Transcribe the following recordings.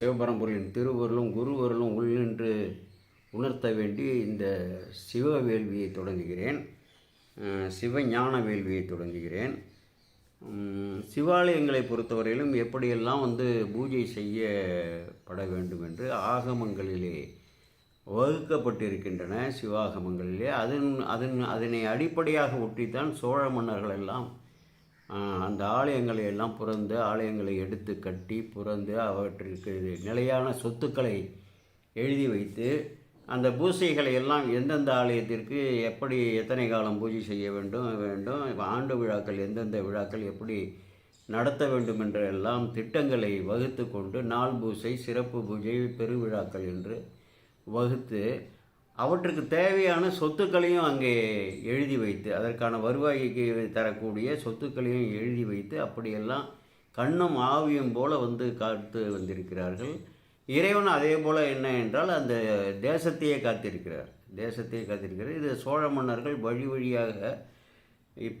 சிவபரம்பொருளின் திருவருளும் குருவருளும் உள்ளின்று உணர்த்த வேண்டி இந்த சிவ வேள்வியை தொடங்குகிறேன். சிவஞான வேள்வியை தொடங்குகிறேன். சிவாலயங்களை பொறுத்தவரையிலும் எப்படியெல்லாம் வந்து பூஜை செய்யப்பட வேண்டும் என்று ஆகமங்களிலே வகுக்கப்பட்டிருக்கின்றன. சிவாகமங்களிலே அதன் அதன் அதனை அடிப்படையாக ஒட்டித்தான் சோழ மன்னர்கள் எல்லாம் அந்த ஆலயங்களை எல்லாம் புறந்து ஆலயங்களை எடுத்து கட்டி புறந்து அவற்றிற்கு நிலையான சொத்துக்களை எழுதி வைத்து அந்த பூசைகளை எல்லாம் எந்தெந்த ஆலயத்திற்கு எப்படி எத்தனை காலம் பூஜை செய்ய வேண்டும் வேண்டும் ஆண்டு விழாக்கள் எந்தெந்த விழாக்கள் எப்படி நடத்த வேண்டும் என்ற எல்லாம் திட்டங்களை வகுத்து கொண்டு நாள் பூசை சிறப்பு பூஜை பெருவிழாக்கள் என்று வகுத்து அவற்றுக்கு தேவையான சொத்துக்களையும் அங்கே எழுதி வைத்து அதற்கான வருவாய்க்கு தரக்கூடிய சொத்துக்களையும் எழுதி வைத்து அப்படியெல்லாம் கண்ணும் ஆவியும் போல வந்து காத்து வந்திருக்கிறார்கள். இறைவன் அதே போல் என்ன என்றால் அந்த தேசத்தையே காத்திருக்கிறார். தேசத்தையே காத்திருக்கிறார். இது சோழ மன்னர்கள் வழி வழியாக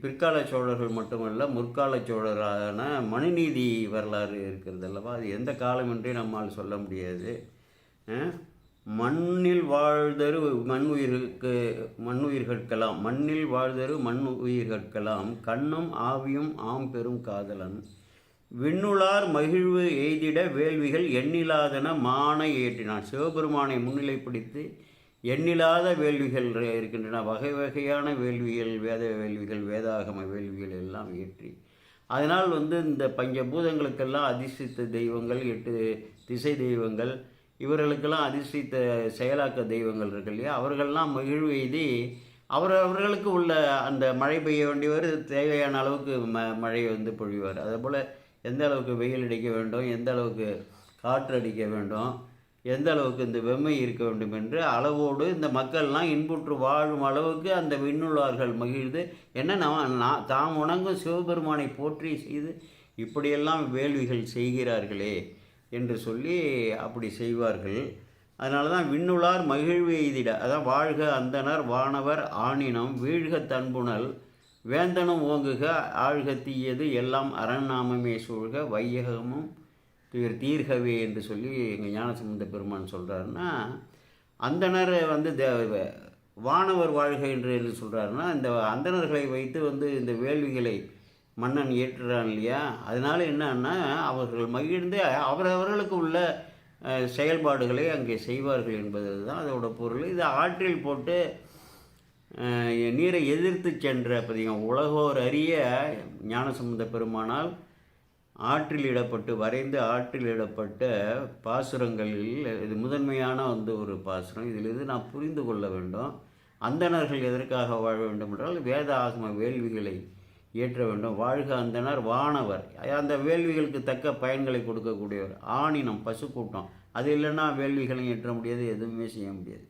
பிற்கால சோழர்கள் மட்டுமல்ல முற்கால சோழரான மனுநீதி வரலாறு இருக்கிறது அல்லவா? அது எந்த காலமின்றி நம்மால் சொல்ல முடியாது. மண்ணில் வாழ்தரு மண் உயிர்களுக்கு மண் உயிர்கட்கலாம் மண்ணில் வாழ்தரு மண் உயிர்கட்கலாம் கண்ணும் ஆவியும் ஆம் பெரும் காதலன். விண்ணுளார் மகிழ்வு எய்திட வேள்விகள் எண்ணிலாதன மானை ஏற்றினான். சிவபெருமானை முன்னிலைப்படுத்தி எண்ணிலாத வேள்விகள் இருக்கின்றன. வகை வகையான வேள்விகள் வேத வேள்விகள் வேதாகம வேள்விகள் எல்லாம் ஏற்றி. அதனால் வந்து இந்த பஞ்சபூதங்களுக்கெல்லாம் அதிர்ஷ்டித்த தெய்வங்கள் எட்டு திசை தெய்வங்கள் இவர்களுக்கெல்லாம் அதிர்ஷ்டித்த செயலாக்க தெய்வங்கள் இருக்கு இல்லையா? அவர்கள்லாம் மகிழ்வு எய்தி அவர் அவர்களுக்கு உள்ள அந்த மழை பெய்ய வேண்டியவர் தேவையான அளவுக்கு ம மழையை வந்து பொழிவார். அதேபோல் எந்த அளவுக்கு வெயில் அடிக்க வேண்டும் எந்த அளவுக்கு காற்று அடிக்க வேண்டும் எந்த அளவுக்கு இந்த வெம்மை இருக்க வேண்டும் என்று அளவோடு இந்த மக்கள்லாம் இன்புற்று வாழும் அளவுக்கு அந்த விண்ணுள்ளார்கள் மகிழ்ந்து என்ன நான் தாம் உணங்கும் சிவபெருமானை போற்றி செய்து இப்படியெல்லாம் வேள்விகள் செய்கிறார்களே. என்று சொல்லி அப்படி செய்வார்கள். அதனால தான் விண்ணுளார் மகிழ்வு எய்திட. அதான் வாழ்க அந்தனர் வானவர் ஆணினம் வீழ்க தன்புணல் வேந்தனும் ஓங்குக ஆழ்க தீயது எல்லாம் அரண்நாமமே சூழ்க வையகமும் தீர் தீர்கவே என்று சொல்லி எங்கள் ஞானசம்பந்த பெருமான் சொல்கிறாருன்னா அந்தனர் வந்து தே வானவர் வாழ்க என்று என்று சொல்கிறாருன்னா இந்த அந்தணர்களை வைத்து வந்து இந்த வேள்விகளை மன்னன் ஏற்றுறான் இல்லையா? அதனால என்னன்னா அவர்கள் மகிழ்ந்து அவரவர்களுக்கு உள்ள செயல்பாடுகளை அங்கே செய்வார்கள் என்பது தான் அதோட பொருள். இது ஆற்றில் போட்டு நீரை எதிர்த்து சென்ற பதிகம் உலகோர் அறிய ஞானசம்பந்த பெருமானால் ஆற்றில் இடப்பட்டு வரைந்து ஆற்றில் இடப்பட்ட பாசுரங்களில் இது முதன்மையான வந்து ஒரு பாசுரம். இதிலிருந்து நாம் புரிந்து கொள்ள வேண்டும். அந்தணர்கள் எதற்காக வாழ வேண்டும் என்றால் வேத ஆகம வேள்விகளை இயற்ற வேண்டும். வாழ்க அந்தனர் வானவர். அந்த வேள்விகளுக்கு தக்க பயன்களை கொடுக்கக்கூடியவர். ஆணினம் பசுக்கூட்டம். அது இல்லைன்னா வேள்விகளையும் ஏற்ற முடியாது எதுவுமே செய்ய முடியாது.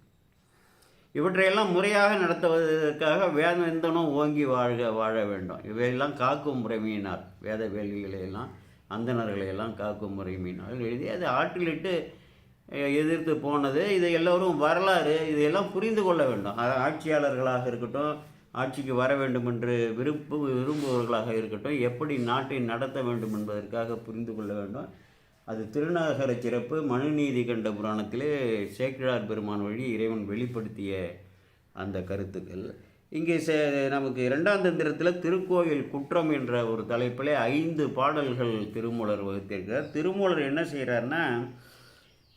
இவற்றையெல்லாம் முறையாக நடத்துவதற்காக வேதந்தனும் ஓங்கி வாழ்க வாழ வேண்டும். இவையெல்லாம் காக்கும் முறைமையினார் வேத வேள்விகளையெல்லாம் அந்தணர்களை எல்லாம் காக்கும் முறைமையினால் எழுதி அது ஆற்றிலிட்டு எதிர்த்து போனது. இதை எல்லோரும் வரலாறு இதையெல்லாம் புரிந்து கொள்ள வேண்டும். ஆட்சியாளர்களாக இருக்கட்டும் ஆட்சிக்கு வர வேண்டும் என்று விருப்பு விரும்புபவர்களாக இருக்கட்டும் எப்படி நாட்டை நடத்த வேண்டும் என்பதற்காக புரிந்து கொள்ள வேண்டும். அது திருநகர சிறப்பு மனுநீதி கண்ட புராணத்திலே சேக்கிழார் பெருமான் வழி இறைவன் வெளிப்படுத்திய அந்த கருத்துக்கள். இங்கே சே நமக்கு இரண்டாம் தந்திரத்தில் திருக்கோயில் குற்றம் என்ற ஒரு தலைப்பிலே ஐந்து பாடல்கள் திருமூலர் வகுத்திருக்கிறார். திருமூலர் என்ன செய்கிறார்னா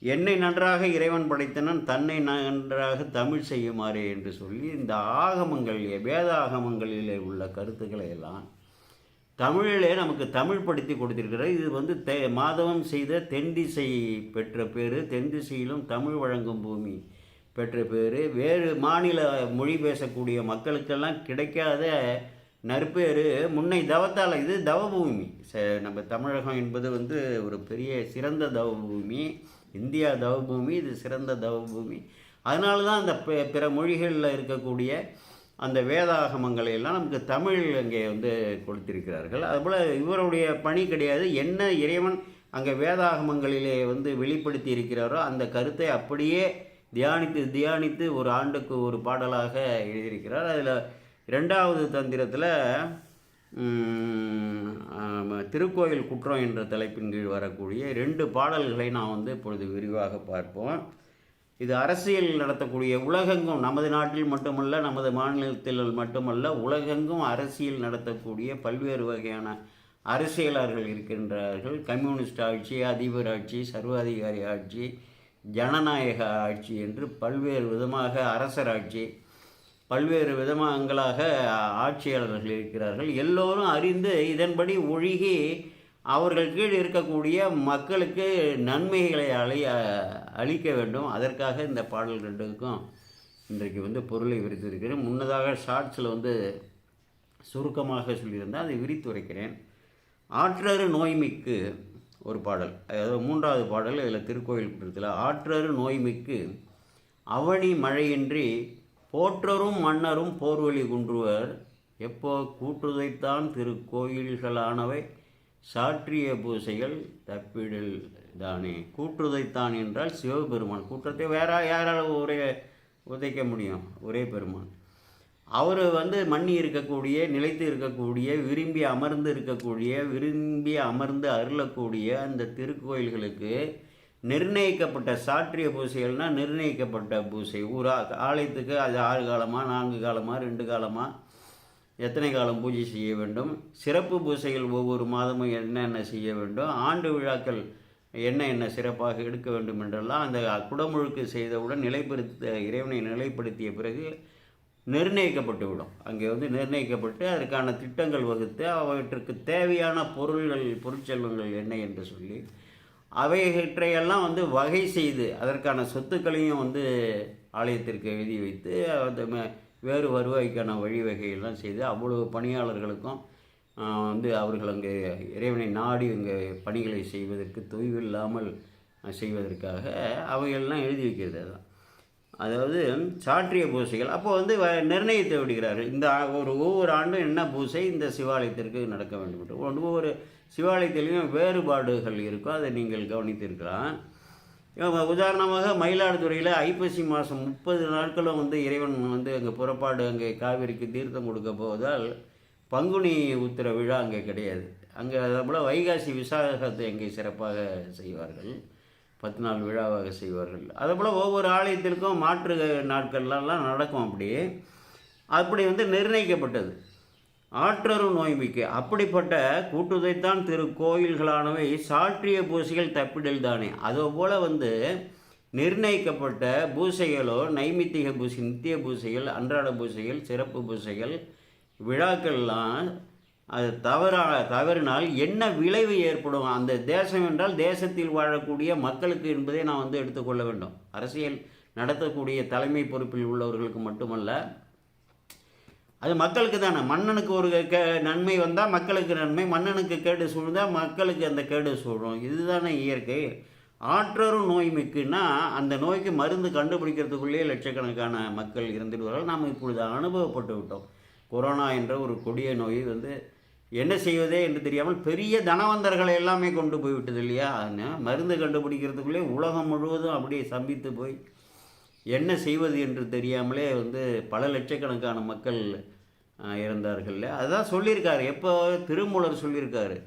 என்னை நன்றாக இறைவன் படைத்தனன் தன்னை நன்றாக தமிழ் செய்யுமாறே என்று சொல்லி இந்த ஆகமங்கள் வேத ஆகமங்களிலே உள்ள கருத்துக்களை எல்லாம் தமிழிலே நமக்கு தமிழ் படுத்தி கொடுத்திருக்கிறார். இது வந்து தெ மாதவம் செய்த தென்திசை பெற்ற பேர். தென்திசையிலும் தமிழ் வழங்கும் பூமி பெற்ற பேர். வேறு மாநில மொழி பேசக்கூடிய மக்களுக்கெல்லாம் கிடைக்காத நற்பேறு முன்னை தவத்தால் இது தவபூமி. ச நம்ம தமிழகம் என்பது வந்து ஒரு பெரிய சிறந்த தவபூமி. இந்தியா தவபூமி இது சிறந்த தவபூமி. அதனால தான் அந்த பிற மொழிகளில் இருக்கக்கூடிய அந்த வேதாகமங்களை எல்லாம் நமக்கு தமிழ் அங்கே வந்து கொடுத்திருக்கிறார்கள். அதுபோல் இவருடைய பணி கிடையாது. என்ன இறைவன் அங்கே வேதாகமங்களிலே வந்து வெளிப்படுத்தி இருக்கிறாரோ அந்த கருத்தை அப்படியே தியானித்து தியானித்து ஒரு ஆண்டுக்கு ஒரு பாடலாக எழுதியிருக்கிறார். அதில் இரண்டாவது தந்திரத்தில் திருக்கோயில் குற்றம் என்ற தலைப்பின் கீழ் வரக்கூடிய ரெண்டு பாடல்களை நான் வந்து இப்பொழுது விரிவாக பார்ப்போம். இது அரசியல் நடத்தக்கூடிய உலகெங்கும் நமது நாட்டில் மட்டுமல்ல நமது மாநிலத்தில் மட்டுமல்ல உலகெங்கும் அரசியல் நடத்தக்கூடிய பல்வேறு வகையான அரசியலாளர்கள் இருக்கின்றார்கள். கம்யூனிஸ்ட் ஆட்சி அதிபர் ஆட்சி சர்வாதிகாரி ஆட்சி ஜனநாயக ஆட்சி என்று பல்வேறு விதமாக அரசராட்சி பல்வேறு விதமாகங்களாக ஆட்சியாளர்கள் இருக்கிறார்கள். எல்லோரும் அறிந்து இதன்படி ஒழுகி அவர்கள் கீழ் இருக்கக்கூடிய மக்களுக்கு நன்மைகளை அளி அளிக்க வேண்டும். அதற்காக இந்த பாடல் ரெண்டுக்கும் இன்றைக்கு வந்து பொருளை விரித்திருக்கிறேன். முன்னதாக ஷார்ட்ஸில் வந்து சுருக்கமாக சொல்லியிருந்தேன். அதை விரித்துரைக்கிறேன் ஆற்றரு நோய்மிக்கு ஒரு பாடல். அதாவது மூன்றாவது பாடல் இதில் திருக்கோயில் கூட்டத்தில் ஆற்றரு நோய்மிக்கு அவனி மழையின்றி போற்றரும் மன்னரும் போர்வழி குன்றுவர். எப்போ கூற்றுதைத்தான் திருக்கோயில்களானவை சாற்றிய பூசைகள் தப்பிடல் தானே. கூற்றுதைத்தான் என்றால் சிவபெருமான் கூற்றத்தை வேற யாரால் ஒரே உதைக்க முடியும்? ஒரே பெருமான். அவர் வந்து மண்ணி இருக்கக்கூடிய நிலைத்து இருக்கக்கூடிய விரும்பி அமர்ந்து இருக்கக்கூடிய விரும்பி அமர்ந்து அருளக்கூடிய அந்த திருக்கோயில்களுக்கு நிர்ணயிக்கப்பட்ட சாற்றிய பூசைகள்னால் நிர்ணயிக்கப்பட்ட பூசை. ஊரா ஆலயத்துக்கு அது ஆறு காலமாக நான்கு காலமாக ரெண்டு காலமாக எத்தனை காலம் பூஜை செய்ய வேண்டும்? சிறப்பு பூசைகள் ஒவ்வொரு மாதமும் என்னென்ன செய்ய வேண்டும்? ஆண்டு விழாக்கள் என்ன என்ன சிறப்பாக எடுக்க வேண்டும் என்றெல்லாம் அந்த குடமுழுக்கு செய்தவுடன் நிலைப்படுத்த இறைவனை நிலைப்படுத்திய பிறகு நிர்ணயிக்கப்பட்டு விடும். அங்கே வந்து நிர்ணயிக்கப்பட்டு அதற்கான திட்டங்கள் வகுத்து அவற்றுக்கு தேவையான பொருள்கள் பொருட்செல்வங்கள் என்ன என்று சொல்லி அவைகற்றையெல்லாம் வந்து வகை செய்து அதற்கான சொத்துக்களையும் வந்து ஆலயத்திற்கு எழுதி வைத்து அந்த வேறு வருவாய்க்கான வழிவகையெல்லாம் செய்து அவ்வளவு பணியாளர்களுக்கும் வந்து அவர்கள் அங்கே இறைவனை நாடி இங்கே பணிகளை செய்வதற்கு தொய்வில்லாமல் இல்லாமல் செய்வதற்காக அவையெல்லாம் எழுதி வைக்கிறது அதுதான் அதாவது சாற்றிய பூசைகள். அப்போ வந்து வ- நிர்ணயித்து விடுகிறார். இந்த ஒரு ஒவ்வொரு ஆண்டும் என்ன பூசை இந்த சிவாலயத்திற்கு நடக்க வேண்டும் என்று ஒவ்வொரு சிவாலயத்திலையும் வேறுபாடுகள் இருக்கும் அதை நீங்கள் கவனித்திருக்கலாம் உதாரணமாக மயிலாடுதுறையில் ஐப்பசி மாதம் முப்பது நாட்களும் வந்து இறைவன் வந்து அங்கே புறப்பாடு அங்கே காவிரிக்கு தீர்த்தம் கொடுக்க போவதால் பங்குனி உத்திர விழா அங்கே கிடையாது. அங்கே அதே போல் வைகாசி விசாகத்தை அங்கே சிறப்பாக செய்வார்கள். பத்து நாள் விழாவாக செய்வார்கள். அதேபோல் ஒவ்வொரு ஆலயத்திற்கும் மாற்று நாட்கள்லாம் நடக்கும் அப்படி. அப்படி வந்து நிர்ணயிக்கப்பட்டது. ஆற்றரும் நோய்மிக்கு. அப்படிப்பட்ட கூட்டுதைத்தான் திருக்கோயில்களானவை சாற்றிய பூசைகள் தப்பிடல் தானே அதுபோல் வந்து நிர்ணயிக்கப்பட்ட பூசைகளோ நைமித்திக பூசை நித்திய பூசைகள் அன்றாட பூசைகள் சிறப்பு பூசைகள் விழாக்கள்லாம் அது தவறா தவறினால் என்ன விளைவு ஏற்படும்? அந்த தேசம் என்றால் தேசத்தில் வாழக்கூடிய மக்களுக்கு என்பதை நான் வந்து எடுத்துக்கொள்ள வேண்டும். அரசியல் நடத்தக்கூடிய தலைமை பொறுப்பில் உள்ளவர்களுக்கு மட்டுமல்ல அது மக்களுக்கு தானே. மன்னனுக்கு ஒரு கே நன்மை வந்தால் மக்களுக்கு நன்மை மன்னனுக்கு கேடு சூழ்ந்தால் மக்களுக்கு அந்த கேடு சூழும். இதுதானே இயற்கை. ஆற்றரும் நோய் மிக்குன்னா அந்த நோய்க்கு மருந்து கண்டுபிடிக்கிறதுக்குள்ளேயே லட்சக்கணக்கான மக்கள் இருந்துடுவார்கள் நாம் இப்பொழுது அனுபவப்பட்டு விட்டோம். கொரோனா என்ற ஒரு கொடிய நோய் வந்து என்ன செய்வதே என்று தெரியாமல் பெரிய தனவந்தர்களை எல்லாமே கொண்டு போய்விட்டது இல்லையா? மருந்து கண்டுபிடிக்கிறதுக்குள்ளே உலகம் முழுவதும் அப்படியே சம்பித்து போய் என்ன செய்வது என்று தெரியாமலே வந்து பல லட்சக்கணக்கான மக்கள் ஆஹ், இறந்தார்கள்ல அதுதான் சொல்லியிருக்காரு. எப்போ திருமூலர் சொல்லியிருக்காரு.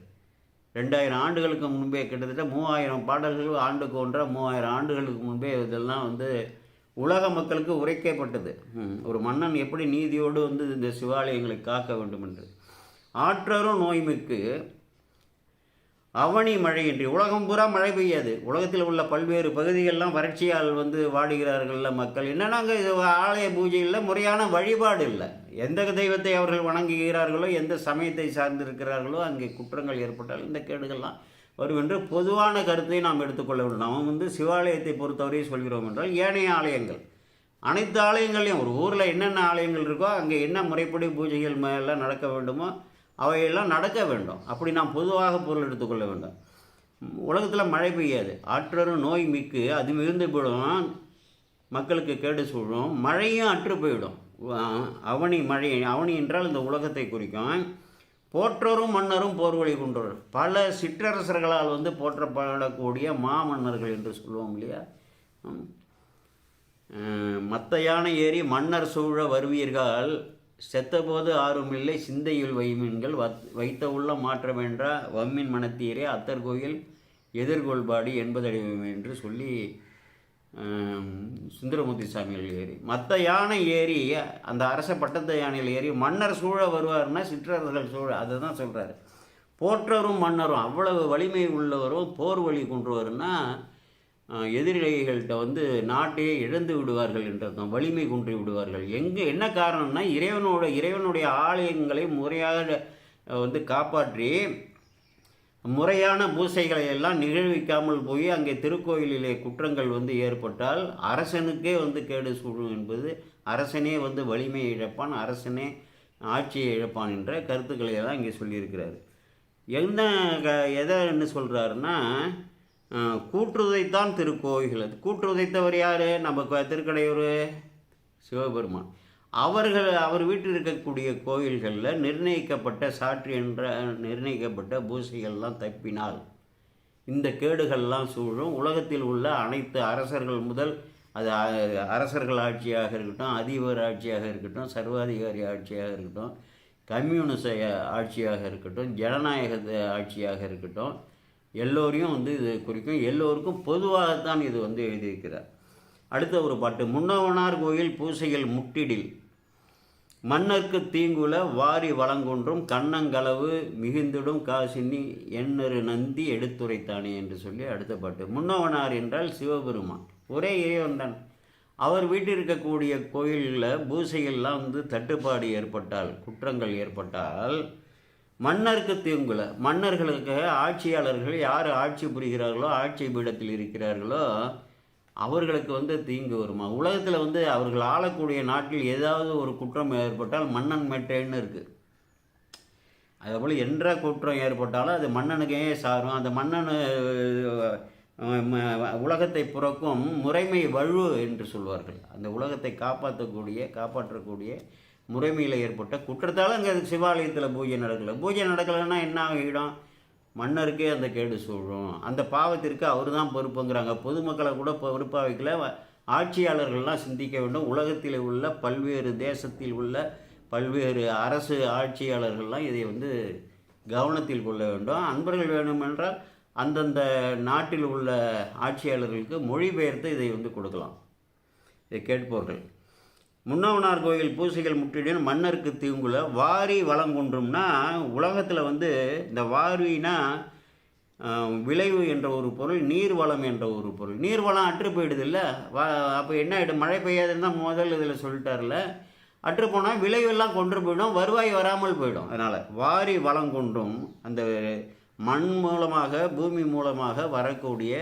ரெண்டாயிரம் ஆண்டுகளுக்கு முன்பே கிட்டத்தட்ட மூவாயிரம் பாடல்கள் ஆண்டுக்கு ஒன்றா மூவாயிரம் ஆண்டுகளுக்கு முன்பே இதெல்லாம் வந்து உலக மக்களுக்கு உரைக்கப்பட்டது. ஒரு மன்னன் எப்படி நீதியோடு வந்து இந்த சிவாலயங்களை காக்க வேண்டும் என்று. ஆற்றரும் நோய்மிக்கு அவனி மழையின்றி. உலகம் பூரா மழை பெய்யாது. உலகத்தில் உள்ள பல்வேறு பகுதிகளெலாம் வறட்சியால் வந்து வாடுகிறார்கள்ல மக்கள். என்னன்னாங்க இது ஆலய பூஜையில் முறையான வழிபாடு இல்லை. எந்த தெய்வத்தை அவர்கள் வணங்குகிறார்களோ எந்த சமயத்தை சார்ந்திருக்கிறார்களோ அங்கே குற்றங்கள் ஏற்பட்டால் இந்த கேடுகள்லாம் வரும் என்று பொதுவான கருத்தை நாம் எடுத்துக்கொள்ள வேண்டும். நாம் வந்து சிவாலயத்தை பொறுத்தவரையும் சொல்கிறோம் என்றால் ஏனைய ஆலயங்கள். அனைத்து ஆலயங்களையும் ஒரு ஊரில் என்னென்ன ஆலயங்கள் இருக்கோ அங்கே என்ன முறைப்படி பூஜைகள் எல்லாம் நடக்க வேண்டுமோ அவையெல்லாம் நடக்க வேண்டும். அப்படி நாம் பொதுவாக பொருள் எடுத்துக்கொள்ள வேண்டும். உலகத்தில் மழை பெய்யாது. ஆற்றரும் நோய் மிக்கு அது மிகுந்து போயிடும் மக்களுக்கு கேடு சூழும். மழையும் அற்று போயிடும். அவனி மழை அவனி என்றால் இந்த உலகத்தை குறிக்கும். போற்றரும் மன்னரும் போர் வழி கொண்டோர். பல சிற்றரசர்களால் வந்து போற்றப்படக்கூடிய மாமன்னர்கள் என்று சொல்லுவோம் இல்லையா? ம். மத்த யானை ஏறி மன்னர் சூழ வருவீர்கள். செத்தபோது ஆறும் இல்லை சிந்தையில் வைமீன்கள் வத் வைத்த உள்ள மாற்ற வம்மின் மனத்தீரே அத்தர் கோயில் எதிர்கொள்பாடி என்பதடையும் என்று சொல்லி சுந்தரமூர்த்தி சாமிகள் ஏறி மற்ற யானை ஏறி அந்த அரச பட்டத்து யானையில் ஏறி மன்னர் சூழ வருவார்னா சிற்றரசர்கள் சூழ அதை தான் சொல்கிறாரு போற்றரும் மன்னரும் அவ்வளவு வலிமை உள்ளவரும் போர் வழி கொண்டுவருன்னா எதிரிகள்கிட்ட வந்து நாட்டையே இழந்து விடுவார்கள் என்றதும் வலிமை குன்றி விடுவார்கள். எங்கே என்ன காரணம்னா இறைவனோட இறைவனுடைய ஆலயங்களை முறையாக வந்து காப்பாற்றி முறையான பூசைகளை எல்லாம் நிகழ்விக்காமல் போய் அங்கே திருக்கோயிலிலே குற்றங்கள் வந்து ஏற்பட்டால் அரசனுக்கே வந்து கேடு சூழும் என்பது அரசனே வந்து வலிமையை இழப்பான் அரசனே ஆட்சியை இழப்பான் என்ற கருத்துக்களை எல்லாம் இங்கே சொல்லியிருக்கிறார். எந்த க- எதை என்ன சொல்கிறாருன்னா கூற்றுதைத்தான் திருக்கோயில்கள் அது கூற்றுதைத்தவர் யார்? நம்ம திருக்கடையூர் சிவபெருமான். அவர்கள் அவர் வீட்டில் இருக்கக்கூடிய கோயில்களில் நிர்ணயிக்கப்பட்ட சாற்று என்ற நிர்ணயிக்கப்பட்ட பூசைகள்லாம் தப்பினால் இந்த கேடுகள்லாம் சூழும். உலகத்தில் உள்ள அனைத்து அரசர்கள் முதல் அது அரசர்கள் ஆட்சியாக இருக்கட்டும் அதிபர் ஆட்சியாக இருக்கட்டும் சர்வாதிகாரி ஆட்சியாக இருக்கட்டும் கம்யூனிச ஆட்சியாக இருக்கட்டும் ஜனநாயக ஆட்சியாக இருக்கட்டும் எல்லோரையும் வந்து இது குறிக்கும். எல்லோருக்கும் பொதுவாகத்தான் இது வந்து எழுதியிருக்கிறார். அடுத்த ஒரு பாட்டு முன்னவனார் கோயில் பூசையில் முட்டிடில் மன்னர்க்கு தீங்குல வாரி வளங்கொன்றும் கண்ணங்களவு மிகுந்திடும் காசினி எண்ணறு நந்தி எடுத்துரைத்தானே என்று சொல்லி அடுத்த பாட்டு முன்னவனார் என்றால் சிவபெருமான் ஒரே இறைவன் அவர் வீட்டில் இருக்கக்கூடிய கோயிலில் பூசைகள்லாம் வந்து தட்டுப்பாடு ஏற்பட்டால் குற்றங்கள் ஏற்பட்டால் மன்னருக்கு தீங்குல மன்னர்களுக்கு ஆட்சியாளர்கள் யார் ஆட்சி புரிகிறார்களோ ஆட்சி பீடத்தில் இருக்கிறார்களோ அவர்களுக்கு வந்து தீங்கு வருமா? உலகத்தில் வந்து அவர்கள் ஆளக்கூடிய நாட்டில் ஏதாவது ஒரு குற்றம் ஏற்பட்டால் மன்னன் மேட்டேன்னு இருக்குது அதேபோல் என்ற குற்றம் ஏற்பட்டாலும் அது மன்னனுக்கே சாரும். அந்த மன்னன் உலகத்தை புறக்கும் முறைமை வழு என்று சொல்வார்கள். அந்த உலகத்தை காப்பாற்றக்கூடிய காப்பாற்றக்கூடிய முறைமையில் ஏற்பட்ட குற்றத்தால் அங்கே சிவாலயத்தில் பூஜை நடக்கலை. பூஜை நடக்கலைன்னா என்ன ஆகிடும்? மன்னருக்கே அந்த கேடு சூழும். அந்த பாவத்திற்கு அவர் தான் பொறுப்புங்கிறாங்க. பொதுமக்களை கூட பொறுப்பாக வைக்கல. வ- ஆட்சியாளர்கள்லாம் சிந்திக்க வேண்டும். உலகத்தில் உள்ள பல்வேறு தேசத்தில் உள்ள பல்வேறு அரசு ஆட்சியாளர்கள்லாம் இதை வந்து கவனத்தில் கொள்ள வேண்டும். அன்பர்கள் வேண்டுமென்றால் அந்தந்த நாட்டில் உள்ள ஆட்சியாளர்களுக்கு மொழிபெயர்த்து இதை வந்து கொடுக்கலாம். இதை கேட்பவர்கள். முன்னவனார் கோயில் பூசைகள் முற்றிடின் மன்னருக்கு தீங்குல வாரி வளங்குன்றும்னா உலகத்தில் வந்து இந்த வாரினா விளைவு என்ற ஒரு பொருள் நீர் வளம் என்ற ஒரு பொருள். நீர் வளம் அற்று போயிடுது இல்லை வா அப்போ என்ன ஆகிடும் மழை பெய்யாதுன்னு தான் முதல் இதில் சொல்லிட்டார்ல? அற்று போனால் விளைவெல்லாம் கொண்டு போயிடும் வருவாய் வராமல் போயிடும். அதனால் வாரி வளம் கொண்டும் அந்த மண் மூலமாக பூமி மூலமாக வரக்கூடிய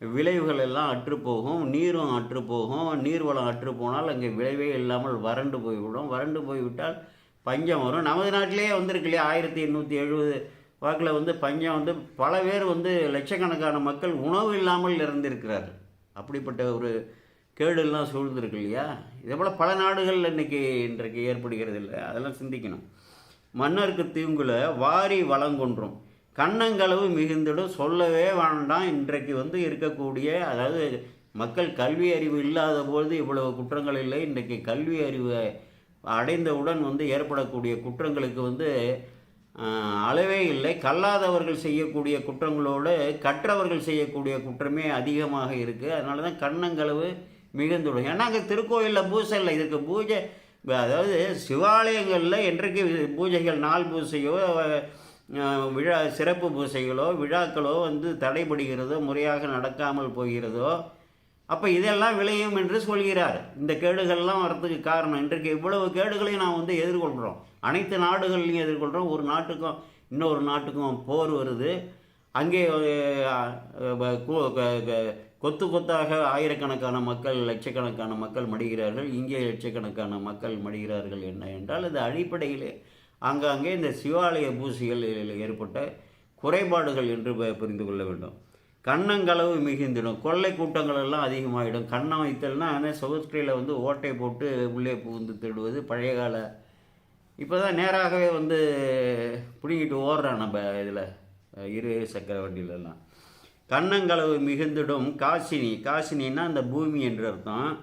விளைவுகள் எல்லாம் அற்றுப்போகும் நீரும் அற்றுப்போகும் நீர்வளம் அற்று போனால் அங்கே விளைவே இல்லாமல் வறண்டு போய்விடும். வறண்டு போய்விட்டால் பஞ்சம் வரும். நமது நாட்டிலேயே வந்திருக்கு இல்லையா? ஆயிரத்தி எண்ணூற்றி எழுபது வாக்கில் வந்து பஞ்சம் வந்து பல பேர் வந்து லட்சக்கணக்கான மக்கள் உணவு இல்லாமல் இறந்திருக்கிறார்கள். அப்படிப்பட்ட ஒரு கேடெல்லாம் சூழ்ந்திருக்கு இல்லையா? இதே போல் பல நாடுகள் இன்னைக்கு இன்றைக்கு ஏற்படுகிறது இல்லை அதெல்லாம் சிந்திக்கணும். மன்னருக்கு தீங்குல வாரி வளங்கொன்றும். கண்ணங்களவு மிகுந்திடும் சொல்லவே வேண்டாம். இன்றைக்கு வந்து இருக்கக்கூடிய அதாவது மக்கள் கல்வி அறிவு இல்லாத பொழுது இவ்வளவு குற்றங்கள் இல்லை. இன்றைக்கு கல்வி அறிவு அடைந்தவுடன் வந்து ஏற்படக்கூடிய குற்றங்களுக்கு வந்து அளவே இல்லை. கல்லாதவர்கள் செய்யக்கூடிய குற்றங்களோடு கற்றவர்கள் செய்யக்கூடிய குற்றமே அதிகமாக இருக்குது அதனால தான் கண்ணங்களவு மிகுந்துடும் ஏன்னா அங்கே திருக்கோயிலில் பூசை இல்லை. இதுக்கு பூஜை அதாவது சிவாலயங்களில் என்றைக்கு பூஜைகள் நாள் பூஜையோ விழா சிறப்பு பூசைகளோ விழாக்களோ வந்து தடைபடுகிறதோ முறையாக நடக்காமல் போகிறதோ அப்போ இதெல்லாம் விளையும் என்று சொல்கிறார். இந்த கேடுகள்லாம் வரத்துக்கு காரணம். இன்றைக்கு இவ்வளவு கேடுகளையும் நாம் வந்து எதிர்கொள்கிறோம். அனைத்து நாடுகள்லையும் எதிர்கொள்கிறோம். ஒரு நாட்டுக்கும் இன்னொரு நாட்டுக்கும் போர் வருது. அங்கே க- கொத்து கொத்தாக ஆயிரக்கணக்கான மக்கள் லட்சக்கணக்கான மக்கள் மடிகிறார்கள். இங்கே லட்சக்கணக்கான மக்கள் மடிகிறார்கள். என்ன என்றால் இது அடிப்படையிலே ஆங்காங்கே இந்த சிவாலய பூசிகளில் ஏற்பட்ட குறைபாடுகள் என்று புரிந்து கொள்ள வேண்டும். கண்ணங்களவு மிகுந்திடும். கொள்ளை கூட்டங்கள் எல்லாம் அதிகமாகிடும் கண்ணம் வைத்தல்னா அந்த சுவற்றில் வந்து ஓட்டை போட்டு உள்ளே புகுந்து தேடுவது பழைய கால. இப்போ தான் நேராகவே வந்து பிடுங்கிட்டு ஓடுறான் நம்ம இதில் இரு சக்கர அர்த்தம்.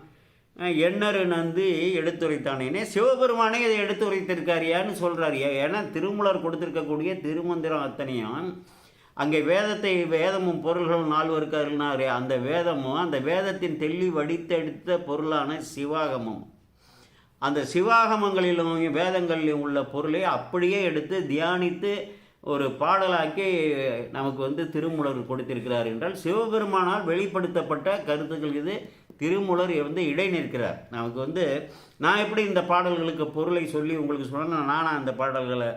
எண்ணர் நந்து எடுத்துரைத்தானேனே? சிவபெருமானே இதை எடுத்துரைத்திருக்காரியான்னு சொல்கிறாரு ஏன்னா திருமலர் கொடுத்துருக்கக்கூடிய திருமந்திரம் அத்தனையும் அங்கே வேதத்தை வேதமும் பொருள்களும் நால்வருக்கு அருளினாரே அந்த வேதமும் அந்த வேதத்தின் தெள்ளி வடித்தெடுத்த பொருளான சிவாகமம். அந்த சிவாகமங்களிலும் வேதங்களிலும் உள்ள பொருளை அப்படியே எடுத்து தியானித்து ஒரு பாடலாக்கி நமக்கு வந்து திருமூலர் கொடுத்திருக்கிறார் என்றால் சிவபெருமானால் வெளிப்படுத்தப்பட்ட கருத்துக்கள் இது திருமூலர் வந்து இடை நிற்கிறார். நமக்கு வந்து நான் எப்படி இந்த பாடல்களுக்கு பொருளை சொல்லி உங்களுக்கு சொன்னேன் நானா அந்த பாடல்களை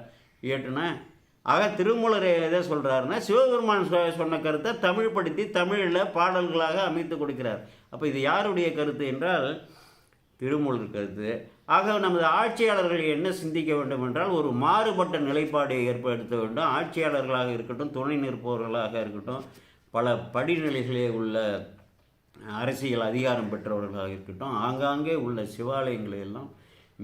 இயற்றினேன். ஆக திருமூலர் எதை சொல்கிறாருன்னா சிவபெருமான் சொ- சொன்ன கருத்தை தமிழ்படுத்தி தமிழில் பாடல்களாக அமைத்து கொடுக்கிறார். அப்போ இது யாருடைய கருத்து என்றால் திருமூலர் கருத்து ஆக நமது ஆட்சியாளர்கள் என்ன சிந்திக்க வேண்டும் என்றால் ஒரு மாறுபட்ட நிலைப்பாடை ஏற்படுத்த வேண்டும். ஆட்சியாளர்களாக இருக்கட்டும் துணை நிற்பவர்களாக இருக்கட்டும் பல படிநிலைகளே உள்ள அரசியல் அதிகாரம் பெற்றவர்களாக இருக்கட்டும் ஆங்காங்கே உள்ள சிவாலயங்களை எல்லாம்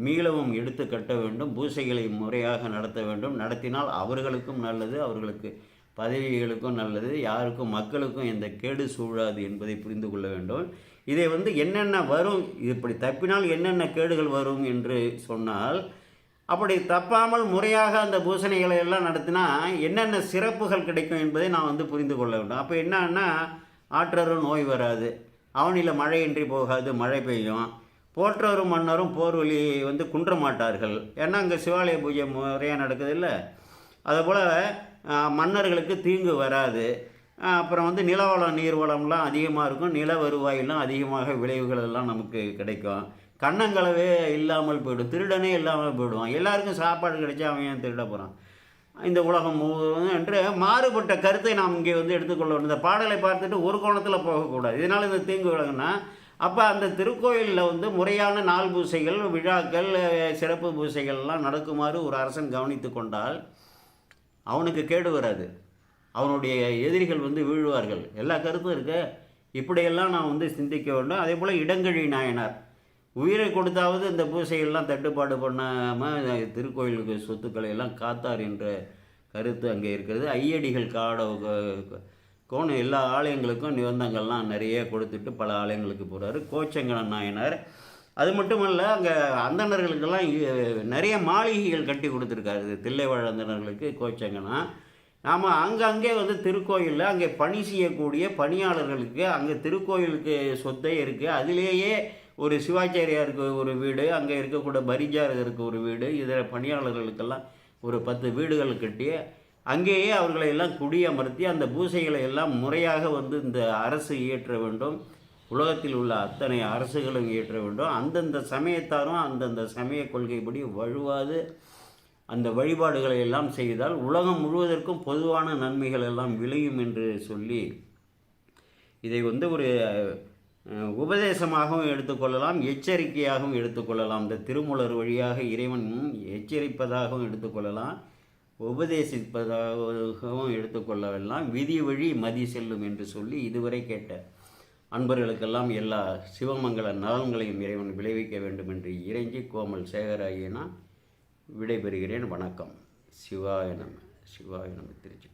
மீளவும் எடுத்து கட்ட வேண்டும் பூசைகளை முறையாக நடத்த வேண்டும். நடத்தினால் அவர்களுக்கும் நல்லது அவர்களுக்கு பதவிகளுக்கும் நல்லது யாருக்கும் மக்களுக்கும் எந்த கேடு சூழாது என்பதை புரிந்து கொள்ள வேண்டும். இதை வந்து என்னென்ன வரும்? இப்படி தப்பினால் என்னென்ன கேடுகள் வரும் என்று சொன்னால் அப்படி தப்பாமல் முறையாக அந்த பூசணைகளை எல்லாம் நடத்தினா என்னென்ன சிறப்புகள் கிடைக்கும் என்பதை நான் வந்து புரிந்து கொள்ள வேண்டும். அப்போ என்னன்னா ஆற்றரும் நோய் வராது. அவனில் மழையின்றி போகாது மழை பெய்யும். போற்றவரும் மன்னரும் போர் வழியை வந்து குன்ற மாட்டார்கள். ஏன்னா அங்கே சிவாலய பூஜை முறையாக நடக்குது இல்லை? அதுபோல் மன்னர்களுக்கு தீங்கு வராது. அப்புறம் வந்து நிலவளம் நீர்வளம்லாம் அதிகமாக இருக்கும். நில வருவாயெல்லாம் அதிகமாக விளைவுகள் எல்லாம் நமக்கு கிடைக்கும். கண்ணங்களவே இல்லாமல் போயிடும். திருடனே இல்லாமல் போயிடுவான். எல்லாருக்கும் சாப்பாடு கிடைச்சா அவன் ஏன் திருட போகிறான் இந்த உலகம் முழுவதும் என்று மாறுபட்ட கருத்தை நாம் இங்கே வந்து எடுத்துக்கொள்ள வேண்டும். இந்த பாடலை பார்த்துட்டு ஒரு கோணத்தில் போகக்கூடாது. இதனால் இந்த தீங்கு விலகுனா அப்போ அந்த திருக்கோயிலில் வந்து முறையான நாள் பூசைகள் விழாக்கள் சிறப்பு பூசைகள்லாம் நடக்குமாறு ஒரு அரசன் கவனித்து கொண்டால் அவனுக்கு கேடு வராது. அவனுடைய எதிரிகள் வந்து வீழ்வார்கள். எல்லா கருத்தும் இருக்கு. இப்படியெல்லாம் நான் வந்து சிந்திக்க வேண்டும். அதே போல் இடங்கழி நாயனார். உயிரை கொடுத்தாவது இந்த பூசையெல்லாம் தட்டுப்பாடு பண்ணாமல் திருக்கோயிலுக்கு சொத்துக்களை எல்லாம் காத்தார் என்ற கருத்து அங்கே இருக்கிறது. ஐயடிகள் காட கோணம் எல்லா ஆலயங்களுக்கும் நிபந்தங்கள்லாம் நிறைய கொடுத்துட்டு பல ஆலயங்களுக்கு போகிறாரு கோச்சங்கன நாயனார். அது மட்டுமல்ல அங்கே அந்தணர்களுக்கெல்லாம் நிறைய மாளிகைகள் கட்டி கொடுத்துருக்காரு. தில்லைவாழ் அந்தணர்களுக்கு கோச்சங்கனா நாம் அங்கங்கே வந்து திருக்கோயிலில் அங்கே பணி செய்யக்கூடிய பணியாளர்களுக்கு அங்கே திருக்கோயிலுக்கு சொத்தை இருக்குது அதிலேயே ஒரு சிவாச்சாரியாருக்கு ஒரு வீடு அங்கே இருக்கக்கூடிய பரிஜாரருக்கு ஒரு வீடு இதில் பணியாளர்களுக்கெல்லாம் ஒரு பத்து வீடுகள் கட்டி அங்கேயே அவர்களை எல்லாம் குடியமர்த்தி அந்த பூசைகளை எல்லாம் முறையாக வந்து இந்த அரசு இயற்ற வேண்டும். உலகத்தில் உள்ள அத்தனை அரசுகளும் இயற்ற வேண்டும். அந்தந்த சமயத்தாரும் அந்தந்த சமய கொள்கைப்படி வழுவாது அந்த வழிபாடுகளை எல்லாம் செய்தால் உலகம் முழுவதற்கும் பொதுவான நன்மைகள் எல்லாம் விளையும் என்று சொல்லி இதை வந்து ஒரு உபதேசமாகவும் எடுத்துக்கொள்ளலாம் எச்சரிக்கையாகவும் எடுத்துக்கொள்ளலாம் இந்த திருமூலர் வழியாக இறைவன் எச்சரிப்பதாகவும் எடுத்துக்கொள்ளலாம் உபதேசிப்பதாகவும் எடுத்துக்கொள்ளவெல்லாம் விதி வழி மதி செல்லும் என்று சொல்லி இதுவரை கேட்ட அன்பர்களுக்கெல்லாம் எல்லா சிவமங்கல நலன்களையும் இறைவன் விளைவிக்க வேண்டும் என்று இறைஞ்சி கோமல் சேகராகிய விடைபெறுகிறேன். வணக்கம். சிவாய நம சிவாய நம திருச்சி